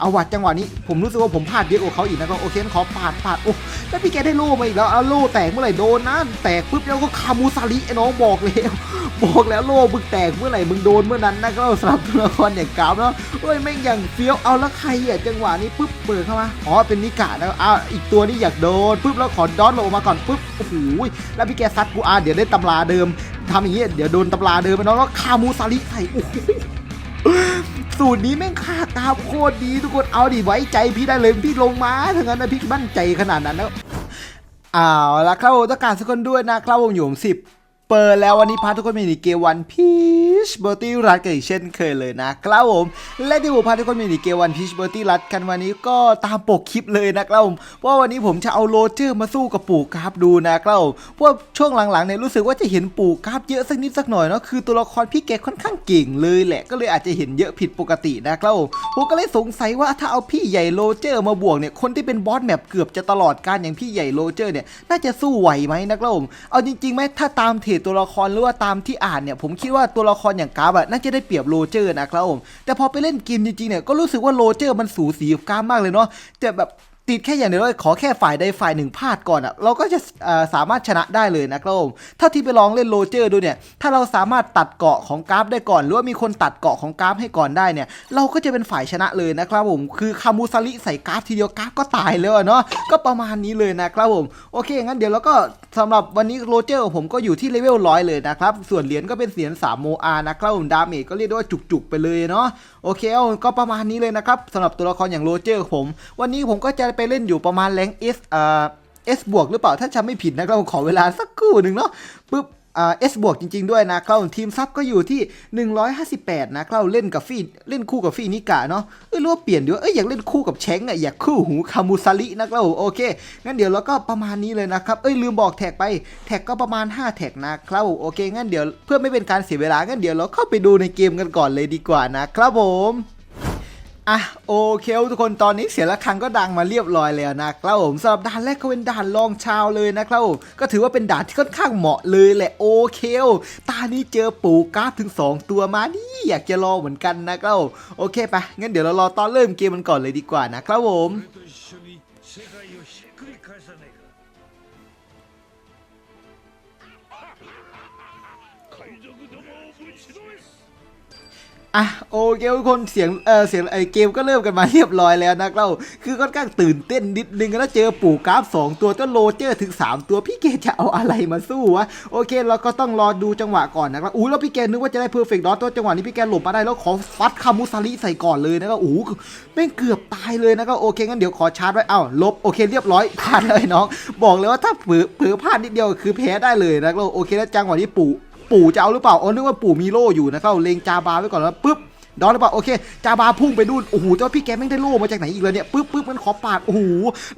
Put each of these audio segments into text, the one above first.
เอาวัดจังหวะนี้ผมรู้สึกว่าผมพลาดเยอะกว่าเขาอีกนะครับโอเคขอปาดปาดโอ้แล้วพี่แกได้โล่มาอีกแล้วเอาโล่แตกเมื่อไหร่โดนนะแตกปุ๊บแล้วก็คามูซาริไอ้น้องบอกแล้วบอกแล้วโล่มึงแตกเมื่อไหร่มึงโดนเมื่อนั้นนะครับสำหรับตัวละครอย่างกราฟเนาะเอ้ยแม่งอย่างเฟี้ยวเอาแล้วใครอะจังหวะนี้ปุ๊บเปิดเข้ามาอ๋อเป็นนิกะนะอ้าวอีกตัวนี้อยากโดนปุ๊บแล้วขอดอนลงมาก่อนปุ๊บโอ้โหแล้วพี่แกซัดกูอาเดี๋ยวได้ตำราเดิมทำอย่างนี้ยเดี๋ยวโดนตำราเดิมไปเนาะแล้วคามูซาริใส่โอ้โห สูตรนี้แม่งค่ากราฟโคตรดีทุกคนเอาดิไว้ใจพี่ได้เลยพี่ลงมาถึงงั้นนะพี่มั่นใจขนาดนั้นนะเอาละครับผมต้องการสักคนด้วยนะครับผมอยู่ผมสิบ เปิดแล้ววันนี้พาทุกคนมาในเกมวันพีชเบอร์ตี้รัดกันอีกเช่นเคยเลยนะครับผม และที่ผมพาทุกคนมาในเกมวันพีชเบอร์ตี้รัดกันวันนี้ก็ตามปกคลิปเลยนะครับผมเพราะว่าวันนี้ผมจะเอาโรเจอร์มาสู้กับปู่กราฟดูนะครับผมเพราะว่าช่วงหลังๆเนี่ยรู้สึกว่าจะเห็นปู่กราฟเยอะสักนิดสักหน่อยเนาะคือตัวละครพี่แกค่อนข้างเก่งเลยแหละก็เลยอาจจะเห็นเยอะผิดปกตินะครับผมผมก็เลยสงสัยว่าถ้าเอาพี่ใหญ่โรเจอร์มาบวกเนี่ยคนที่เป็นบอสแมปเกือบจะตลอดการอย่างพี่ใหญ่โรเจอร์เนี่ยน่าจะสู้ไหวไหมนะครับผมเอาจริงๆไหมถ้าตามเทรดตัวละครหรือว่าตามที่อ่านเนี่ยผมคิดว่าตัวละครอย่างกราฟอะน่าจะได้เปรียบโรเจอร์นะครับผมแต่พอไปเล่นเกมจริงๆเนี่ยก็รู้สึกว่าโรเจอร์มันสูสีกับกราฟมากเลยเนาะแต่แบบ ติดแค่อย่างเดียวขอแค่ฝ่ายใดฝ่ายหนึ่งพลาดก่อนอะเราก็จะสามารถชนะได้เลยนะครับผมถ้าที่ไปลองเล่นโรเจอร์ดูเนี่ยถ้าเราสามารถตัดเกาะของกราฟได้ก่อน หรือว่ามีคนตัดเกาะของกราฟให้ก่อนได้เนี่ยเราก็จะเป็นฝ่ายชนะเลยนะครับผมคือคามูซาริใส่กราฟทีเดียวกราฟก็ตายแล้วอะเนาะก็ประมาณนี้เลยนะครับผมโอเคงั้นเดี๋ยวเราก็สำหรับวันนี้โรเจอร์ของผมก็อยู่ที่เลเวลร้อยเลยนะครับส่วนเหรียญก็เป็นเหรียญ3โมอานะครับผมดาเมจก็เรียกได้ว่าจุกๆไปเลยเนาะโอเคเอาก็ประมาณนี้เลยนะครับสำหรับตัวละครอย่างโรเจอร์ผม วันนี้ผมก็จะไปไปเล่นอยู่ประมาณแรงเอสเอ่อเอสบวกหรือเปล่าถ้าจำไม่ผิดนะครับขอเวลาสักครู่หนึ่งเนาะปึ๊บเอสบวกจริง ๆ ด้วยนะครับทีมซับก็อยู่ที่ 158 นะครับเล่นกับฟี่เล่นคู่กับฟี่นิกะเนาะเอ้รู้ว่าเปลี่ยนดีว่าเอ้ยอยากเล่นคู่กับแชงอะอยากคู่หูคามูซารินะครับโอเค งั้นเดี๋ยวเราก็ประมาณนี้เลยนะครับเอ้ยลืมบอกแท็กไปแท็กก็ประมาณ 5 แท็กนะครับโอเคงั้นเดี๋ยวเพื่อไม่เป็นการเสียเวลางั้นเดี๋ยวเราเข้าไปดูในเกมกันก่อนเลยดีกว่านะครับผม อะโอเคทุกคนตอนนี้เสียงะระฆังก็ดังมาเรียบร้อยแล้วนะครับผมสำหรับด่านแรกก็เป็นด่านลองชาวเลยนะครับผมก็ถือว่าเป็นด่านที่ค่อนข้างเหมาะเลยแหละโอเคตานี้เจอปู่กราฟถึง 2 ตัวมานี่อยากจะรอเหมือนกันนะครับโอเคไปงั้นเดี๋ยวเรารอตอนเริ่มเกมมันก่อนเลยดีกว่านะครับผม อะโอเคทุกคนเสียงเออเสียงไอเกมก็เริ่มกันมาเรียบร้อยแล้วนะครับคือค่อนข้างตื่นเต้นนิดนึงแล้วเจอปู่กราฟ 2 ตัวเจ้าโรเจอร์ถึง 3 ตัวพี่เกจะเอาอะไรมาสู้วะโอเคเราก็ต้องรอดูจังหวะก่อนนะครับอู้แล้วพี่แกนึกว่าจะได้เพอร์เฟกต์ดอทตัวจังหวะนี้พี่แกหลบมาได้แล้วขอฟัดคามุซาริใส่ก่อนเลยนะครับอู้แม่งเกือบตายเลยนะครับโอเคงั้นเดี๋ยวขอชาร์จไว้เอ้าลบโอเคเรียบร้อยพลาดเลยน้อง บอกเลยว่าถ้าเผลอเผลอพลาดนิดเดียวคือแพ้ได้เลยนะครับโอเคแล้วจังหวะนี้ปู่ ปู่จะเอาหรือเปล่าอ๋อนึกว่าปู่มีโล่อยู่นะครับเลงจาบาไว้ก่อนแล้วปุ๊บ ดอนหรือเปล่าโอเคจาบาพุ่งไปนู่นโอ้โหเจ้าพี่แกแม่งได้โล่มาจากไหนอีกแล้วเนี่ยปึ๊บปึ๊บมันขอปาดโอ้โห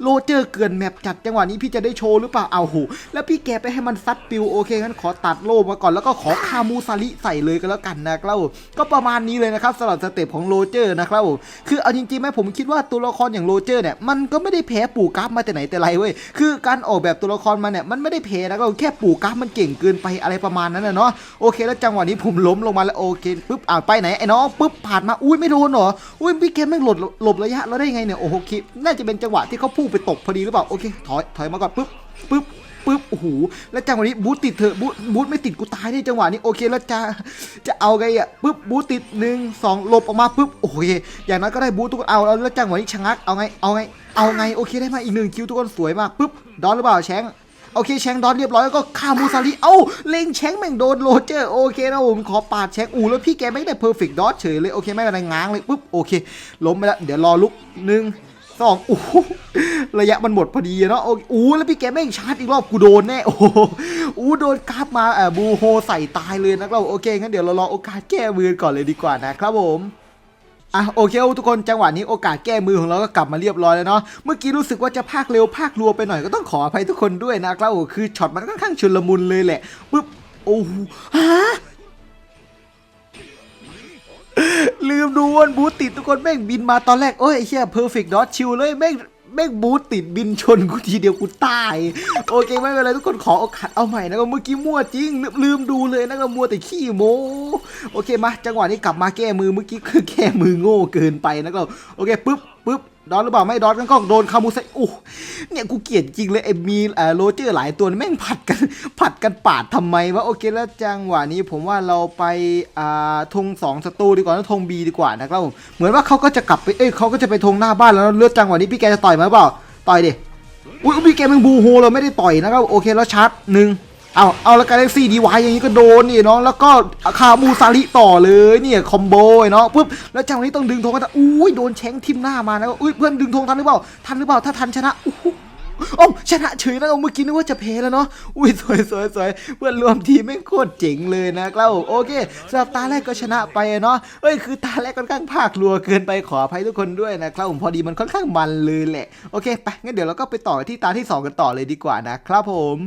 โลเจอร์เกินแมปจัดจังหวะนี้พี่จะได้โชว์หรือเปล่าเอาโหแล้วพี่แกไปให้มันซัดปิวโอเคงั้นขอตัดโล่มาก่อนแล้วก็ขอคามูซาริใส่เลยก็แล้วกันนะครับก็ประมาณนี้เลยนะครับสำหรับสเต็ปของโรเจอร์นะครับผมคือเอาจริงๆไหมผมคิดว่าตัวละครอย่างโรเจอร์เนี่ยมันก็ไม่ได้แพ้ปู่กราฟมาแต่ไหนแต่ไรเว้ยคือการออกแบบตัวละครมาเนี่ยมันไม่ได้แพ้นะครับแค่ปู่กราฟมันเก่งเกินไปอะไรประมาณนั้นนะเนาะโอเค แล้วจังหวะนี้ผมล้มลงมาแล้วโอเคปุ๊บอ่าไปไหนไอ้น้องปุ๊บผ่านมาอุ้ยไม่โดนหรออุ้ยพี่เกมไม่หลบหลบระยะเราได้ยังไงเนี่ยโอ้โหคิดน่าจะเป็นจังหวะที่เขาพุ่งไปตกพอดีหรือเปล่าโอเคถอยถอยมาก่อนปุ๊บปุ๊บปุ๊บโอ้โหแล้วจังหวะนี้บูทติดเถอะบูทบูทไม่ติดกูตายได้จังหวะนี้โอเคแล้วจะจะเอาไงอะปุ๊บบูทติดหนึ่งสองหลบออกมาปุ๊บโอเคอย่างนั้นก็ได้บูททุกคนเอาแล้วแล้วจังหวะนี้ชะงักเอาไงเอาไงเอาไงโอเคได้มาอีกหนึ่งคิวทุกคนสวยมากปุ๊บดอนหรือเปล่าแชง โอเคแชงดอนเรียบร้อยแล้วก็คามูซาริเอ้าเล็งแชงแม่งโดนโรเจอร์โอเคนะผมขอปาดแชงอูแล้วพี่แกไม่ได้เพอร์เฟกต์ดอทเฉยเลยโอเคไม่เป็นไรง้างเลยปุ๊บโอเคล้มไปแล้วเดี๋ยวรอลุกหนึ่งสองอู้ระยะมันหมดพอดีเนาะโอ้อู้แล้วพี่แกแม่งชาร์จอีกรอบกูโดนแน่โอ้โหอู้โดนกราฟมาเออบูโฮใส่ตายเลยนะครับโอเคงั้นเดี๋ยวเรารอโอกาสแก้มือก่อนเลยดีกว่านะครับผม อะโอเคทุกคนจังหวะนี้โอกาสแก้มือของเราก็กลับมาเรียบร้อยแล้วเนาะเมื่อกี้รู้สึกว่าจะพากเร็วพากรัวไปหน่อยก็ต้องขออภัยทุกคนด้วยนะครับโอ้คือช็อตมันค่อนข้างชุลมุนเลยแหละปึ๊บโอ้โหฮะลืมดูวันบูติดทุกคนแม่งบินมาตอนแรกโอ้ยไอ้เหี้ยเพอร์เฟกต์ดอทชิลเลยแม่ง แม่งบูตติดบินชนกูทีเดียวกูตาย โอเคไม่เป็นไรทุกคนขอโอกาสเอาใหม่นะก็เมื่อกี้มั่วจริงลืมลืมดูเลยนะก็มัวแต่ขี้โมโอเคมาจังหวะนี้กลับมาแก้มือเมื่อกี้คือแก้มือโง่เกินไปนะก็โอเคปุ๊บปุ๊บ ดอนหรือเปล่าไม่ดอนกันก็โดนคามูไซโอ้เนี่ยกูเกลียดจริงเลยไอ้มีเอ่อโรเจอร์หลายตัวนี่แม่งผัดกันผัดกันปาดทำไมวะโอเคแล้วจังหวะนี้ผมว่าเราไปอ่าธงสองสตูดีกว่าแล้วธงบีดีกว่านะครับผมเหมือนว่าเขาก็จะกลับไปเอ้ยเขาก็จะไปธงหน้าบ้านแล้วเลือดจังหวะนี้พี่แกจะต่อยไหมเปล่าต่อยดิอุ้ยพี่แกมึงบูโฮเราไม่ได้ต่อยนะครับโอเคแล้วชาร์จหนึ่ง เอาเอาแล้วกาแล็กซี่ดีวายอย่างนี้ก็โดนนี่เนาะแล้วก็คามูซาริต่อเลยเนี่ยคอมโบเนาะปุ๊บแล้วจังหวะนี้ต้องดึงธงกันอุ้ยโดนแช้งทิมหน้ามานะอุ้ยเพื่อนดึงธงทันหรือเปล่าทันหรือเปล่าถ้าทันชนะอู้โอ้ชนะเฉยนะเมื่อกี้นึกว่าจะแพ้แล้วเนาะอุ้ยสวยสวยสวยเพื่อนรวมทีมไม่โคตรเจ๋งเลยนะครับโอเคสำหรับตาแรกก็ชนะไปเนาะเอ้ยคือตาแรกค่อนข้างภาครัวเกินไปขออภัยทุกคนด้วยนะครับผมพอดีมันค่อนข้างมันเลยแหละโอเคไปงั้นเดี๋ยวเราก็ไปต่อที่ตาที่สองกันต่อเลยดีกว่านะครับผม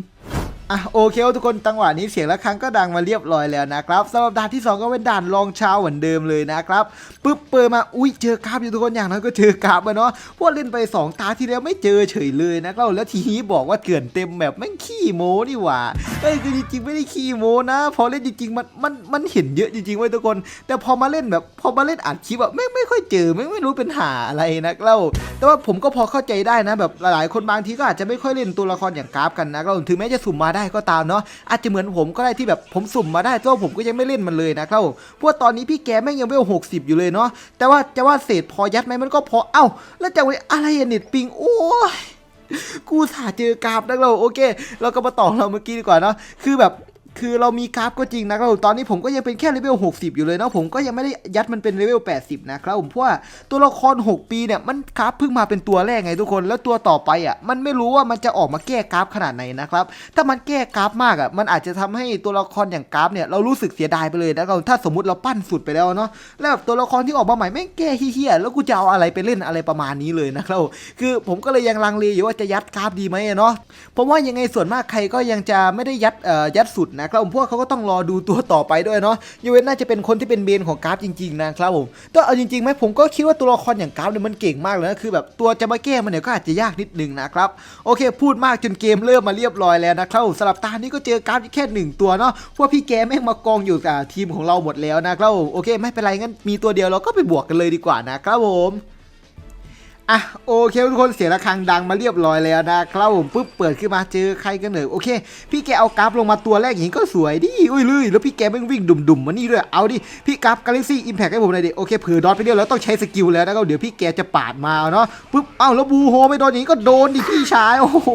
อะโอเคทุกคนจังหวะนี้เสียงะระฆังก็ดังมาเรียบร้อยแล้วนะครับสำหรับด่านที่ 2 ก็เป็นด่านรองเช้าเหมือนเดิมเลยนะครับปึ๊บเปิดมาอุ้ยเจอกราฟอยู่ทุกคนอย่างนั้นก็เจอกราฟมาเนาะพวกเล่นไป 2 ตาที่แล้วไม่เจอเฉยเลยนะครับแล้วทีนี้บอกว่าเถื่อนเต็มแบบแม่งขี้โม้นี่หว่าเอ้ยคือจริงๆไม่ได้ขี้โม้นะ พอเล่นจริงๆมันมันมันเห็นเยอะจริงๆเว้ยทุกคน แต่พอมาเล่นแบบพอมาเล่นอัดคลิปอะไม่ไม่ค่อยเจอไม่ไม่รู้เป็นหาอะไรนะครับแต่ว่าผมก็พอเข้าใจได้นะ แบบหลายๆคนบางทีก็อาจจะไม่ค่อยเล่นตัวละครอย่างกราฟกันนะครับถึงแม้จะสุ่มมาได้ก็ตามเนาะอาจจะเหมือนผมก็ได้ที่แบบผมสุ่มมาได้แต่ว่าผมก็ยังไม่เล่นมันเลยนะครับผมเพราะว่าตอนนี้พี่แกแม่งยังเวลหกสิบอยู่เลยเนาะแต่ว่าจะว่าเศษพอยัดไหมมันก็พอเอ้า แล้วจะไว้อะไรอะเน็ตปิงโอ้ยกูสาเจอกราฟนักเราโอเค เราก็มาต่อเราเมื่อกี้ดีกว่าเนาะคือแบบ คือเรามีกราฟก็จริงนะครับผมตอนนี้ผมก็ยังเป็นแค่เลเวล 60 อยู่เลยนะผมก็ยังไม่ได้ยัดมันเป็นเลเวล 80 นะครับผมเพราะว่าตัวละคร 6 ปีเนี่ยมันกราฟเพิ่งมาเป็นตัวแรกไงทุกคนแล้วตัวต่อไปอะมันไม่รู้ว่ามันจะออกมาแก้กราฟขนาดไหนนะครับถ้ามันแก้กราฟมากอะมันอาจจะทำให้ตัวละครอย่างกราฟเนี่ยเรารู้สึกเสียดายไปเลยนะครับถ้าสมมติเราปั้นสุดไปแล้วเนาะแล้วแบบตัวละครที่ออกมาใหม่แม่แก้เฮี้ยๆแล้วกูจะเอาอะไรไปเล่นอะไรประมาณนี้เลยนะครับคือผมก็เลยยังลังเลอยู่ว่าจะยัดกราฟดีไหมเนาะผมว่ายังไงส่วนมากใครก็ยังจะไม่ได้ยัดเอ่อยัดสุดนะครับผมเพราะว่าเขาก็ต้องรอดูตัวต่อไปด้วยเนาะยูเวนน่าจะเป็นคนที่เป็นเบนของกราฟจริงๆนะครับผมแต่เอาจริงๆไหมผมก็คิดว่าตัวละครอย่างกราฟเนี่ยมันเก่งมากเลยนะคือแบบตัวจะมาแก้มันเนี่ยก็อาจจะยากนิดนึงนะครับโอเค พูดมากจนเกมเริ่มมาเรียบร้อยแล้วนะครับสำหรับตานี้ก็เจอกราฟแค่หนึ่งตัวเนาะเพราะว่าพี่แกแม่งมากองอยู่กับทีมของเราหมดแล้วนะครับโอเค ไม่เป็นไรงั้นมีตัวเดียวเราก็ไปบวกกันเลยดีกว่านะครับผม อะโอเคทุกคนเสียงระฆังดังมาเรียบร้อยแล้วนะครับผมปุ๊บเปิดขึ้นมาเจอใครกันเหนอโอเค พี่แกเอากราฟลงมาตัวแรกอย่างนี้ก็สวยดิอุ้ยเลยแล้วพี่แกแม่งวิ่งดุ่มๆมมานี่ด้วยเอาดิพี่กราฟกาแล็กซี่อิมแพคให้ผมหน่อยดิโอเคเผื่อดอทไปเรียบแล้วต้องใช้สกิลแล้วนะครับเดี๋ยวพี่แกจะปาดมาเนาะปุ๊บเอ้าแล้วบูโฮไม่โดนอย่างนี้ก็โดนดิพี่ชายโอ้โห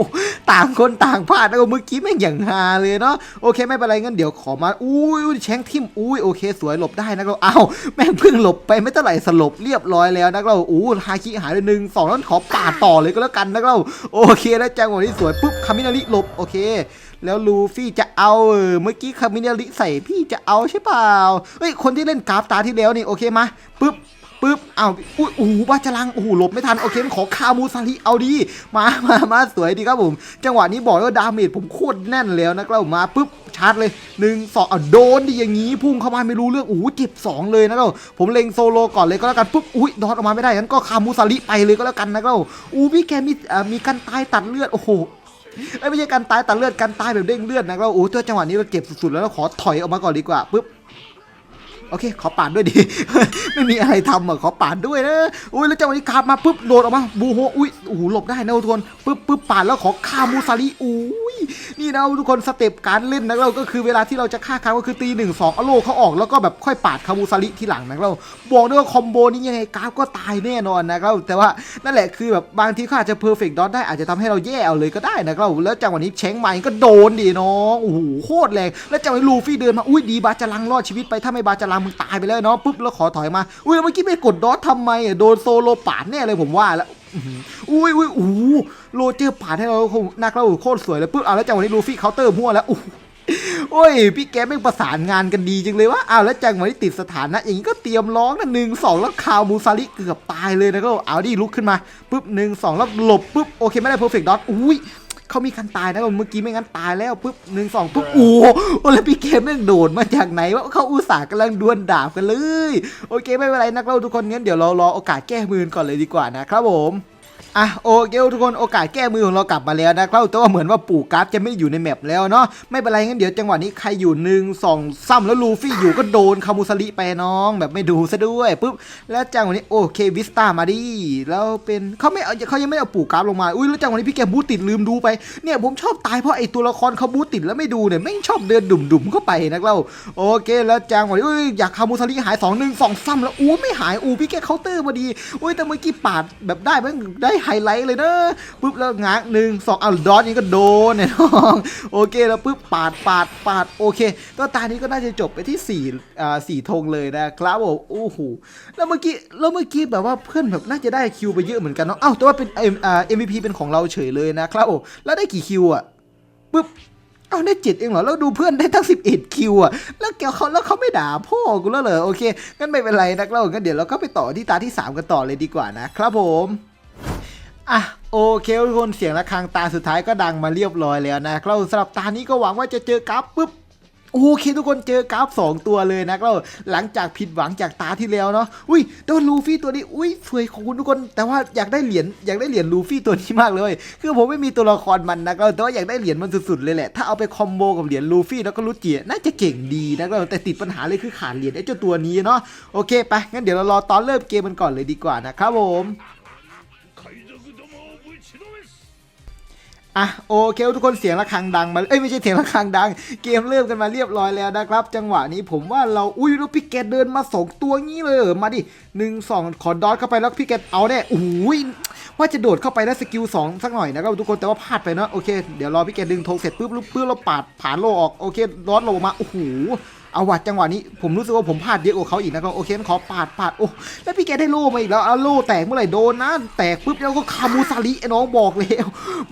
ต่างคนต่างพลาดนะครับเมื่อกี้แม่งอย่างฮาเลยเนาะโอเคไม่เป็นไรงั้นเดี๋ยวขอมาอุ้ยอุ้ยแชงทิมอุ้ยโอเค สวยหลบได้นะครับเอ้าแม่งเพิ่งหลบไปไม่เท่าไหร่สลบเรียบร้อยแล้วนะครับอู้ฮาคิหายไปหนึ่งสองแล้วขอปาดต่อเลยก็แล้วกันนะเราโอเคแล้วจังหวะนี้สวยปุ๊บคามินาริหลบโอเค แล้วลูฟี่จะเอาเออเมื่อกี้คามินาริใส่พี่จะเอาใช่เปล่าเฮ้ยคนที่เล่นกราฟตาที่แล้วนี่โอเคมาปุ๊บ ปุ๊บอ้าวอุ้ยโอ้โหบาจลังโอ้โหหลบไม่ทันโอเคขอคามูซาริเอาดีมามามาสวยดีครับผม จังหวะนี้บอกว่าดาเมจผมโคตรแน่นแล้วนะครับมาปุ๊บชาร์จเลยหนึ่งสองอะโดนดิอย่างงี้พุ่งเข้ามาไม่รู้เรื่องโอ้โหเจ็บสองเลยนะครับผมเล็งโซโลก่อนเลยก็แล้วกันปุ๊บอุ้ยดอทออกมาไม่ได้งั้นก็คามูซาริไปเลยก็แล้วกันนะครับอู้พี่แกมีอ่ามีกันตายตัดเลือดโอ้โหไม่ใช่การตายตัดเลือดการตายแบบเด้งเลือดนะเราโอ้ตัวจังหวะนี้เราเจ็บสุดๆแล้วเราขอถอยออกมาก่อนดีกว่าปุ๊บ โอเค ขอปาดด้วยดิไม่มีอะไรทำอะขอปาดด้วยนะอุ้ยแล้วจังหวะนี้คาบมาปุ๊บโดดออกมาบูโฮอุ้ยโอ้โหหลบได้นะทุกคนปุ๊บปุ๊บปาดแล้วขอฆ่ามูซาริอุ้ยนี่นะทุกคนสเต็ปการเล่นนะเราก็คือเวลาที่เราจะฆ่าเขาก็คือตีหนึ่งสองเอโลเขาออกแล้วก็แบบค่อยปาดคามูซาริทีหลังนะเราบอกด้วยว่าคอมโบนี้ยังไงกราฟก็ตายแน่นอนนะครับแต่ว่านั่นแหละคือแบบบางทีเขาอาจจะเพอร์เฟกต์ดอทได้อาจจะทำให้เราแย่เอาเลยก็ได้นะครับแล้วจังหวะนี้เช้งใหม่ก็โดนดิน้องโอ้โหโคตรแรงแล้วจังหวะนี้ลูฟี่เดินมาอุ้ยดีบาจารังรอดชีวิตไปถ้าไม่บาจารังมึงตายไปแล้วเนาะปุ๊บแล้วขอถอยมาอุ้ยเมื่อกี้ไปกดดอททำไมอะโดนโซโลปาดแน่เลยผมว่าแล้วอุ้ยอุ้ยโอ้โหโรเจอร์ปาดให้เรานักเราโคตรสวยเลยปุ๊บเอาแล้วจังหวะนี้ลูฟี่เคาน์เตอร์มั่วแล้วโอ้โหโอ้ยพี่แกไม่ประสานงานกันดีจังเลยว่าอ้าแล้วจังหวะนี้ติดสถานะอย่างนี้ก็เตรียมร้องนะหนึ่งสองแล้วคาวมูซาริเกือบตายเลยนะก็เอาดิลุกขึ้นมาปุ๊บหนึ่งสองแล้วหลบปุ๊บโอเคไม่ได้เพอร์เฟกต์ดอทอุ้ย เขามีการตายนะเมื่อกี้ไม่งั้นตายแล้วปุ๊บหนึ่งสองปุ๊บโอ้โหแล้วพี่เกมแม่งโดดมาจากไหนวะเขาอุตส่าห์กำลังดวลดาบกันเลย โอเคไม่เป็นไรนักเล่าทุกคนงั้นเดี๋ยวเรารอโอกาสแก้มือก่อนเลยดีกว่านะครับผม อะโอเคทุกคนโอกาสแก้มือของเรากลับมาแล้วนะครับแต่ว่าเหมือนว่าปู่การ์ดจะไม่อยู่ในแมปแล้วเนาะไม่เป็นไรงั้นเดี๋ยวจังหวะนี้ใครอยู่หนึ่งสองซ้ำแล้วลูฟี่อยู่ก็โดนคามูซาริไปน้องแบบไม่ดูซะด้วยปุ๊บแล้วจังหวะนี้โอเควิสตามาดิแล้วเป็นเขาไม่เอาเขายังไม่เอาปู่การ์ดลงมาอุ้ยแล้วจังหวะนี้พี่แกบูติดลืมดูไปเนี่ยผมชอบตายเพราะไอตัวละครเขาบูติดแล้วไม่ดูเนี่ยไม่ชอบเดินดุ่มๆเข้าไปนะเราโอเค แล้วจังหวะนี้อุ้ยอยากคามูซาริหายสองหนึ่งสองซ้ำแล้วอู้ไม่หายอู้พี่แกเคาน์เตอร์พอดีอุ้ยแต่เมื่อกี้ปาดแบบได้แม่งได้ไฮไลท์เลยนะปุ๊บแล้วง้างหนึ่งสองเอาดอทนี้ก็โดนเนี่ยน้องโอเคแล้วปุ๊บปาดปาดปาดโอเคตัวตานี้ก็น่าจะจบไปที่สี่อ่าสี่ธงเลยนะครับผมโอ้โหแล้วเมื่อกี้แล้วเมื่อกี้แบบว่าเพื่อนแบบน่าจะได้คิวไปเยอะเหมือนกันเนาะเอ้าแต่ว่าเป็นเอ็มอ่า MVP เป็นของเราเฉยเลยนะครับผมแล้วได้กี่คิวอะปุ๊บเอาได้เจ็ดเองเหรอ แล้วดูเพื่อนได้ตั้ง 11 คิวอะ แล้วแกเขาแล้วเขาไม่ด่าพ่อกูแล้วเหรอ โอเค งั้นไม่เป็นไรนะครับงั้นเดี๋ยวเราก็ไปต่อที่ตาที่ 3 กันต่อเลยดีกว่านะครับผม อะโอเคทุกคนเสียงระฆังตาสุดท้ายก็ดังมาเรียบร้อยแล้วนะครับสำหรับตานี้ก็หวังว่าจะเจอกราฟปุ๊บโอเคทุกคนเจอกราฟสองตัวเลยนะครับหลังจากผิดหวังจากตาที่แล้วเนาะอุ้ยต่ว่าลูฟี่ตัวนี้อุ้ยสวยของคุณทุกคน แต่ว่าอยากได้เหรียญอยากได้เหรียญลูฟี่ตัวนี้มากเลย คือผมไม่มีตัวละครมันนะครับแต่ว่าอยากได้เหรียญมันสุดๆเลยแหละ ถ้าเอาไปคอมโบกับเหรียญลูฟี่แล้วก็รุจิน่าจะเก่งดีนะครับแต่ติดปัญหาเลยคือขาดเหรียญไอ้เจ้าตัวนี้เนาะโอเคไปงั้นเดี๋ยวเรารอตอนเริ่มเกมมันก่อนเลยดีกว่านะครับผม อะโอเคทุกคนเสียงระฆังดังมาเอ้ยไม่ใช่เสียงระฆังดัง เกมเริ่มกันมาเรียบร้อยแล้วนะครับ จังหวะนี้ผมว่าเราอุ้ยแล้วพี่แกเดินมาสองตัวงี้เลยมาดิหนึ่งสองขอดอทเข้าไปแล้วพี่แกเอาแน่โอ้ยว่าจะโดดเข้าไปแล้วสกิลสองสักหน่อยนะครับทุกคนแต่ว่าพลาดไปเนาะโอเคเดี๋ยวรอพี่แกดึงธงเสร็จปุ๊บปุ๊บปุ๊บเราปาดผ่านโลออกโอเคดอทโลมาโอ้โห เอาวัดจังหวะนี้ผมรู้สึกว่าผมพลาดเยอะกว่าเขาอีกนะครับโอเคงั้นขอปาดปาดโอ้แล้วพี่แกได้โล่มาอีกแล้วเอาโล่แตกเมื่อไหร่โดนนะแตกปุ๊บแล้วก็คามูซาริน้องบอกแล้ว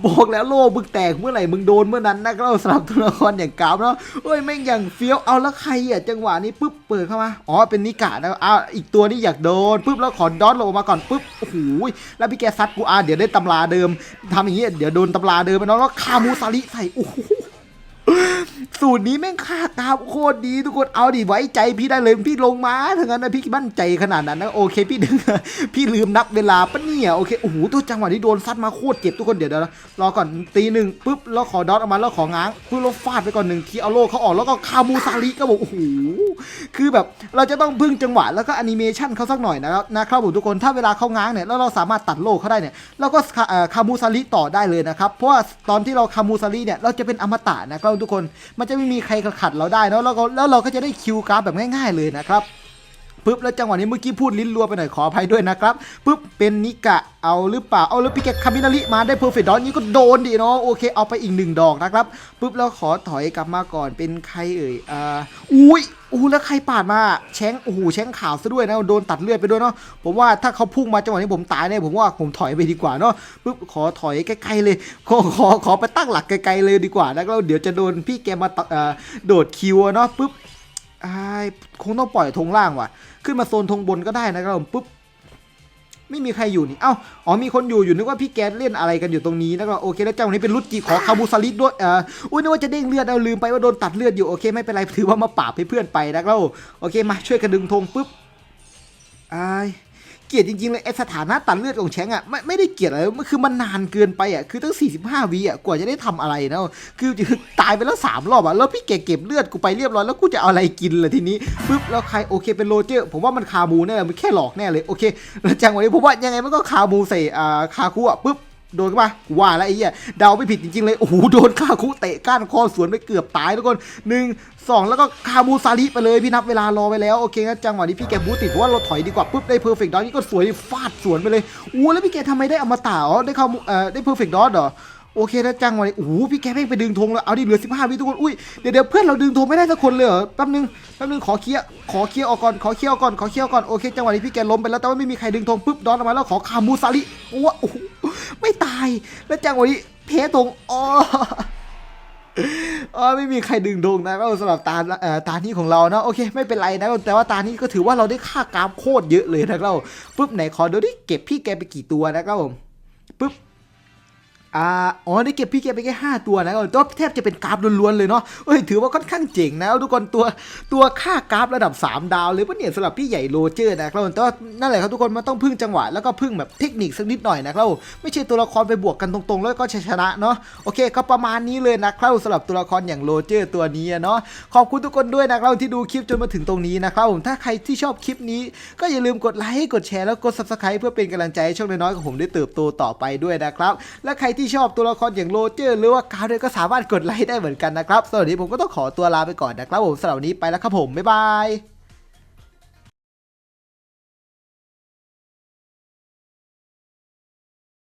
บอกแล้วโล่มึงแตกเมื่อไหร่มึงโดนเมื่อนั้นนะครับสำหรับตัวละครอย่างกาฟเนาะเอ้ยแม่งอย่างเฟี้ยวเอาแล้วใครอะจังหวะนี้ปุ๊บเปิดเข้ามาอ๋อเป็นนิกะนะอ่าอีกตัวนี้อยากโดนปุ๊บแล้วขอดอทลงมาก่อนปุ๊บโอ้โหแล้วพี่แกซัดกูอ่าเดี๋ยวได้ตำราเดิมทำอย่างงี้เดี๋ยวโดนตำราเดิมไปเนาะแล้วคามูซาริใส่โอ้โห สูตรนี้แม่งค่ากราฟโคตรดีทุกคนเอาดิไว้ใจพี่ได้เลยพี่ลงมาถ้างั้นนะพี่มั่นใจขนาดนั้นนะโอเคพี่ดึงพี่ลืมนับเวลาปะเนี่ยโอเคโอ้โหตัวจังหวะนี้โดนซัดมาโคตรเจ็บทุกคนเดี๋ยวเดี๋ยวรอก่อนตีหนึ่งปุ๊บแล้วขอดอทออกมาแล้วของ้างปุ๊บแล้วฟาดไปก่อนหนึ่งทีเอาโลเขาออกแล้วก็คามูซาริก็บอกโอ้โหคือแบบเราจะต้องพึ่งจังหวะแล้วก็แอนิเมชันเขาสักหน่อยนะครับนะครับผมทุกคนถ้าเวลาเขาง้างเนี่ยแล้วเราสามารถตัดโลเขาได้เนี่ยเราก็คาเอ่อคามูซาริต่อได้เลยนะครับเพราะว่าตอนที่เราคามูซาริเนี่ยเราจะเป็นอมตะนะครับทุกคน มันจะไม่มีใครขัดเราได้เนาะแล้วก็แล้วเราก็จะได้คิวกราฟแบบง่าย ๆเลยนะครับ ปุ๊บแล้วจังหวะนี้เมื่อกี้พูดลิ้นรัวไปหน่อยขออภัยด้วยนะครับปุ๊บเป็นนิกะเอาหรือเปล่าเอาแล้วพี่แกคามินาริมาได้เพอร์เฟกต์ดอนนี้ก็โดนดิเนาะโอเคเอาไปอีกหนึ่งดอกนะครับปุ๊บแล้วขอถอยกลับมาก่อนเป็นใครเอ่ยอ่าอุ้ยอู้แล้วใครปาดมาแชงโอ้โหแชงขาวซะด้วยนะโดนตัดเลือดไปด้วยเนาะผมว่าถ้าเขาพุ่งมาจังหวะนี้ผมตายแน่ผมว่าผมถอยไปดีกว่าเนาะปุ๊บขอถอยใกล้ๆเลยขอขอขอไปตั้งหลักไกลๆเลยดีกว่านะแล้วเดี๋ยวจะโดนพี่แกมาตะเอ่อโดดคิวเนาะปุ๊บ อายคงต้องปล่อยธงล่างว่ะ ขึ้นมาโซนธงบนก็ได้นะครับผมปุ๊บไม่มีใครอยู่นี่ เอ้า อ๋อ มีคนอยู่อยู่นึกว่าพี่แก๊สเล่นอะไรกันอยู่ตรงนี้นะครับโอเคแล้วเจ้าคนนี้เป็นรุจิขอคาบูซาริด้วย เอ่อ อุ้ยนึกว่าจะเด้งเลือดเอาลืมไปว่าโดนตัดเลือดอยู่โอเคไม่เป็นไรถือว่ามาปราบให้เพื่อนไปนะครับโอเคมาช่วยกันดึงธงปุ๊บไอ้ เกลียดจริงๆเลยไอสถานะตัดเลือดของแชงอะไม่ไม่ได้เกลียดอะไรมันคือมันนานเกินไปอะคือตั้ง 45วิอะกว่าจะได้ทำอะไรนะคือคือตายไปแล้วสามรอบอะแล้วพี่แกเก็บเลือดกูไปเรียบร้อยแล้วกูจะเอาอะไรกินล่ะทีนี้ปุ๊บแล้วใครโอเคเป็นโรเจอร์ผมว่ามันคามูแน่เลยมันแค่หลอกแน่เลยโอเคแล้วจังหวะนี้ผมว่ายังไงมันก็คามูใส่อ่าคาคูอะปุ๊บ โดนเข้ามากว่าแล้วไอ้เหี้ยเดาไม่ผิดจริงๆเลย โอ้โห โดนข้าคุเตะก้านคอสวนไปเกือบตายทุกคนหนึ่งสองแล้วก็คามูซาลิไปเลยพี่นับเวลารอไปแล้ว โอเคงั้นจังหวะนี้พี่แกบูติดเพราะว่าเราถอยดีกว่าปุ๊บได้เพอร์เฟกต์ดอนนี่ก็สวยฟาดสวนไปเลยอู้แล้วพี่แกทำไมได้อมตะอ๋อได้คามูเอ่อได้เพอร์เฟกต์ดอนเหรอ โอเคแล้วจังหวะนี้โอ้โหพี่แกแม่งไปดึงธงแล้วเอาดิเหลือ 15 วิทุกคนอุ้ยเดี๋ยวเดี๋ยวเพื่อนเราดึงธงไม่ได้สักคนเลยเหรอแป๊บนึงแป๊บนึงขอเคลียร์ขอเคลียร์ออกก่อนขอเคลียร์ออกก่อนขอเคลียร์ออกก่อนโอเคจังหวะนี้พี่แกล้มไปแล้วแต่ว่าไม่มีใครดึงธงปุ๊บดอนออกมาแล้วขอคามูซาริโอ้โหไม่ตายแล้วจังหวะนี้แพ้ธงอ๋ออไม่มีใครดึงดงนะก็สำหรับตาเอ่อตานี้ของเราเนาะโอเคไม่เป็นไรนะแต่ว่าตานี้ก็ถือว่าเราได้ค่ากาฟโคตรเยอะเลยนะครับปุ๊บไหนขอดูดิเก็บพี่แกไปกี่ตัวนะครับผมปุ๊บ อ่าอ๋อได้เก็บพี่เก็บไปแค่5ตัวนะครับตัวแทบจะเป็นกราฟล้วนๆเลยเนาะเอ้ยถือว่าค่อนข้างเจ๋งนะทุกคนตัวตัวค่ากราฟระดับ 3 ดาวเลยปะเนี่ยสำหรับพี่ใหญ่โรเจอร์นะครับแต่ว่านั่นแหละครับทุกคนมันต้องพึ่งจังหวะแล้วก็พึ่งแบบเทคนิคสักนิดหน่อยนะครับไม่ใช่ตัวละครไปบวกกันตรงๆ แล้วก็ชนะเนาะโอเค ก็ประมาณนี้เลยนะครับสำหรับตัวละครอย่างโรเจอร์ตัวนี้เนาะขอบคุณทุกคนด้วยนะครับที่ดูคลิปจนมาถึงตรงนี้นะครับผมถ้าใครที่ชอบคลิปนี้ ก็อย่าลืมกดไลค์กดแชร์แล้วกด subscribe เพื่อเป็นกำลังใจให้ช่องน้อยๆของผมได้เติบโตต่อไปด้วยนะครับและใครที่ชอบตัวละครอย่างโรเจอร์หรือว่าการ์ดด้วยก็สามารถกดไลค์ได้เหมือนกันนะครับสำหรับวันนี้ผมก็ต้องขอตัวลาไปก่อนนะครับผมสำหรับวันนี้ไปแล้วครับผมบ๊ายบาย